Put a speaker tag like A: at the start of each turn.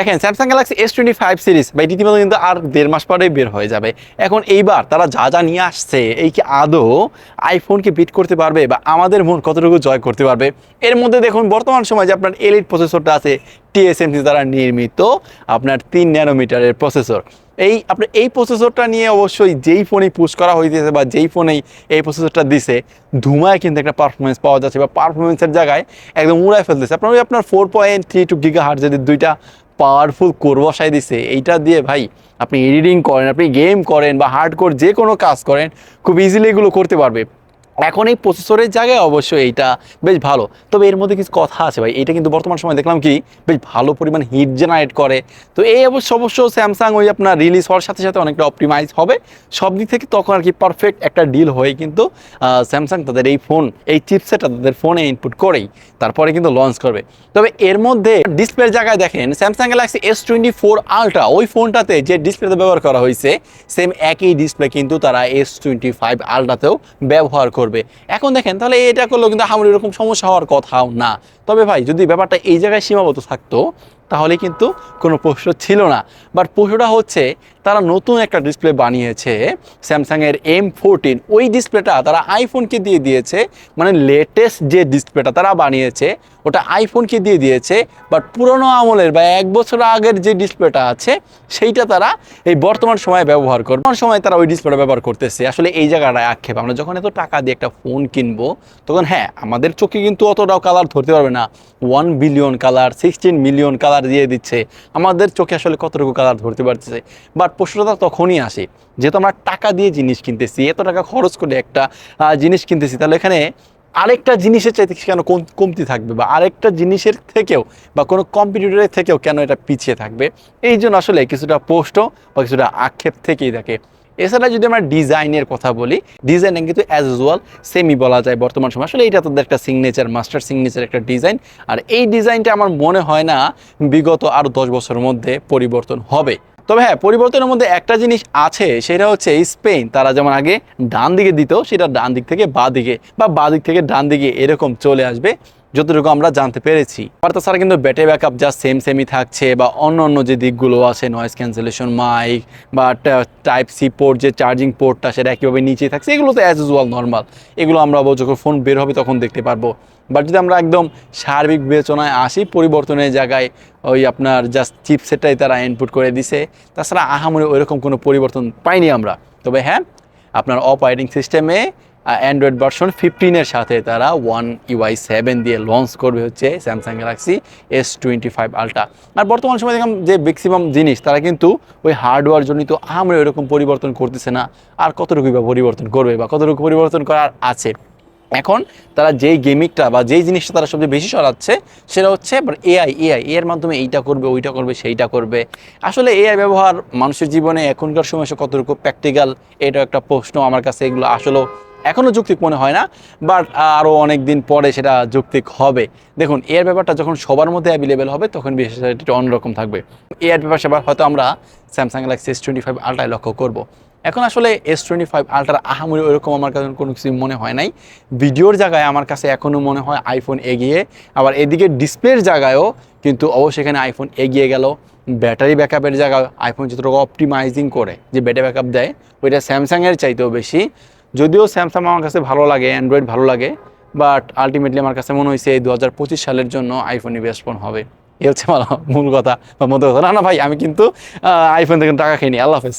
A: দেখেন Samsung Galaxy S twenty five series বা রীতিমতো কিন্তু আর দেড় মাস পরেই বের হয়ে যাবে। এখন এইবার তারা যা যা নিয়ে আসছে, এই কি আদৌ আইফোনকে বিট করতে পারবে বা আমাদের মন কতটুকু জয় করতে পারবে? এর মধ্যে দেখুন, বর্তমান সময় যে আপনার এলিট প্রসেসরটা আছে টিএসএমসি দ্বারা নির্মিত আপনার তিন ন্যানোমিটারের প্রসেসর এই, আপনার এই প্রসেসরটা নিয়ে অবশ্যই যেই ফোনেই পুশ করা হইতেছে বা যেই ফোনেই এই প্রসেসরটা দিছে, ধুমায় কিন্তু একটা পারফরমেন্স পাওয়া যাচ্ছে বা পারফরমেন্সের জায়গায় একদম উড়ায় ফেলতেছে। আপনার ওই আপনার four point three two giga hertz যদি দুইটা পাওয়ারফুল কোর বসাই দিছে, এইটা দিয়ে ভাই আপনি এডিটিং করেন, আপনি গেম করেন বা হার্ড কোর যে কোনো কাজ করেন, খুব ইজিলি এগুলো করতে পারবে। এখন এই প্রসেসরের জায়গায় অবশ্যই এইটা বেশ ভালো। তবে এর মধ্যে কিছু কথা আছে ভাই। এটা কিন্তু বর্তমান সময় দেখলাম কি, বেশ ভালো পরিমাণ হিট জেনারেট করে। তো এই অবশ্য অবশ্য স্যামসাং ওই আপনার রিলিজ হওয়ার সাথে সাথে অনেকটা অপটিমাইজ হবে। সব দিক থেকে তখন আর কি পারফেক্ট একটা ডিল হয়ে কিন্তু স্যামসাং তাদের এই ফোন এই চিপসেটটা তাদের ফোনে ইনপুট করেই তারপরে কিন্তু লঞ্চ করবে। তবে এর মধ্যে ডিসপ্লের জায়গায় দেখেন Samsung Galaxy S twenty four ultra ওই ফোনটাতে যে ডিসপ্লেতে ব্যবহার করা হয়েছে সেম একই ডিসপ্লে কিন্তু তারা এস টোয়েন্টি ফাইভ আলট্রাতেও ব্যবহার করবে। এখন দেখেন, তাহলে এটা করলেও কিন্তু আমার এরকম সমস্যা হওয়ার কথাও না। তবে ভাই, যদি ব্যাপারটা এই জায়গায় সীমাবদ্ধ থাকতো তাহলে কিন্তু কোনো প্রশ্ন ছিল না। বাট প্রশ্নটা হচ্ছে তারা নতুন একটা ডিসপ্লে বানিয়েছে স্যামসাংয়ের এম ফোরটিন ওই ডিসপ্লেটা তারা আইফোনকে দিয়ে দিয়েছে মানে লেটেস্ট যে ডিসপ্লেটা তারা বানিয়েছে, ওটা আইফোনকে দিয়ে দিয়েছে বাট পুরনো আমলের বা এক বছর আগের যে ডিসপ্লেটা আছে, সেইটা তারা এই বর্তমান সময়ে ব্যবহার করবে। বর্তমান সময় তারা ওই ডিসপ্লেটা ব্যবহার করতেছে। আসলে এই জায়গাটায় আক্ষেপ। আমরা যখন এত টাকা দিয়ে একটা ফোন কিনবো, তখন হ্যাঁ আমাদের চোখে কিন্তু অতটাও কালার ধরতে পারবে না। One billion colour sixteen million colour দিয়ে দিচ্ছে। আমাদের চোখে আসলে কতটুকু কালার ধরতে পারতেছে। বাট প্রশ্নটা তখনই আসে, যেহেতু আমরা টাকা দিয়ে জিনিস কিনতেছি, এত টাকা খরচ করে একটা জিনিস কিনতেছি, তাহলে এখানে আরেকটা জিনিসের চাইতে কেন কমতি থাকবে? বা আরেকটা জিনিসের থেকেও বা কোনো কম্পিটিটরের থেকেও কেন এটা পিছিয়ে থাকবে? এই জন্য আসলে কিছুটা পোস্ট বা কিছুটা আক্ষেপ থেকেই থাকে। এছাড়া যদি আমরা ডিজাইনের কথা বলি ডিজাইন কিন্তু অ্যাজ ইউজুয়াল সেমই বলা যায় বর্তমান সময়। আসলে এটা তাদের একটা সিগনেচার মাস্টার সিগনেচার একটা ডিজাইন। আর এই ডিজাইনটা আমার মনে হয় না বিগত আরও দশ বছরের মধ্যে পরিবর্তন হবে। তবে হ্যাঁ পরিবর্তনের মধ্যে একটা জিনিস আছে, সেটা হচ্ছে স্পেন তারা যেমন আগে ডান দিকে দিত, সেটা ডান দিক থেকে বা দিকে বা বা দিক থেকে ডান দিকে এরকম চলে আসবে। যতটুকু আমরা জানতে পেরেছি। আর তাছাড়া কিন্তু ব্যাটারি ব্যাকআপ যা সেম সেমই থাকছে বা অন্য অন্য যে দিকগুলো আছে নয়েজ ক্যান্সেলেশন মাইক বা টাইপ সি পোর্ট যে চার্জিং পোর্টটা সেটা একইভাবে নিচেই থাকছে, এগুলো তো অ্যাজ ইউজুয়াল নর্মাল এগুলো আমরা যখন ফোন বের হবে তখন দেখতে পারব। বাট যদি আমরা একদম সার্বিক বিবেচনায় আসি, পরিবর্তনের জায়গায় ওই আপনার জাস্ট চিপ চিপসেটটাই তারা ইনপুট করে দিছে, তাছাড়া আহামরি ওইরকম কোনো পরিবর্তন পাইনি আমরা। তবে হ্যাঁ আপনার অপারেটিং সিস্টেমে অ্যান্ড্রয়েড ভার্সন ফিফটিনের সাথে তারা ওয়ান ইউআই সেভেন দিয়ে লঞ্চ করবে হচ্ছে Samsung Galaxy S twenty five ultra আর বর্তমান সময় দেখলাম যে ম্যাক্সিমাম জিনিস, তারা কিন্তু ওই হার্ডওয়্যার জনিত আমরা ওইরকম পরিবর্তন করতেছে না। আর কতটুকু বা পরিবর্তন করবে বা কতটুকু পরিবর্তন করার আছে? এখন তারা যেই গেমিংটা বা যেই জিনিসটা তারা সবচেয়ে বেশি সরাচ্ছে, সেটা হচ্ছে এআই এআই এর মাধ্যমে এইটা করবে, ওইটা করবে, সেইটা করবে। আসলে এআই ব্যবহার মানুষের জীবনে এখনকার সময় কতটুকু প্র্যাকটিক্যাল এটা একটা প্রশ্ন আমার কাছে। এগুলো আসলেও এখনও যৌক্তিক মনে হয় না বাট আরও অনেক দিন পরে সেটা যৌক্তিক হবে। দেখুন এর ব্যাপারটা যখন সবার মধ্যে অ্যাভেলেবেল হবে, তখন বিষয়টা অন্যরকম থাকবে। এর ব্যাপার সেবার হয়তো আমরা Samsung Galaxy S twenty five আলট্রায় লক্ষ্য করব। এখন আসলে এস টোয়েন্টি ফাইভ আলট্রা আহামরি ওইরকম আমার কাছে কোনো কিছু মনে হয় নাই। ভিডিওর জায়গায় আমার কাছে এখনও মনে হয় আইফোন এগিয়ে, আবার এদিকে ডিসপ্লের জায়গায়ও কিন্তু অবশ্যই এখানে আইফোন এগিয়ে গেল। ব্যাটারি ব্যাকআপের জায়গায় আইফোন যতটুকু অপটিমাইজিং করে, যে ব্যাটারি ব্যাকআপ দেয়, ওইটা স্যামসাংয়ের চাইতেও বেশি। যদিও স্যামসাং আমার কাছে ভালো লাগে অ্যান্ড্রয়েড ভালো লাগে বাট আলটিমেটলি আমার কাছে মনে হয়েছে এই দু হাজার পঁচিশ সালের জন্য আইফোনই বেস্ট ফোন হবে। এ হচ্ছে মূল কথা বা মধ্য কথা। না না ভাই, আমি কিন্তু আইফোন থেকে টাকা খাইনি আল্লাহ হাফেজ।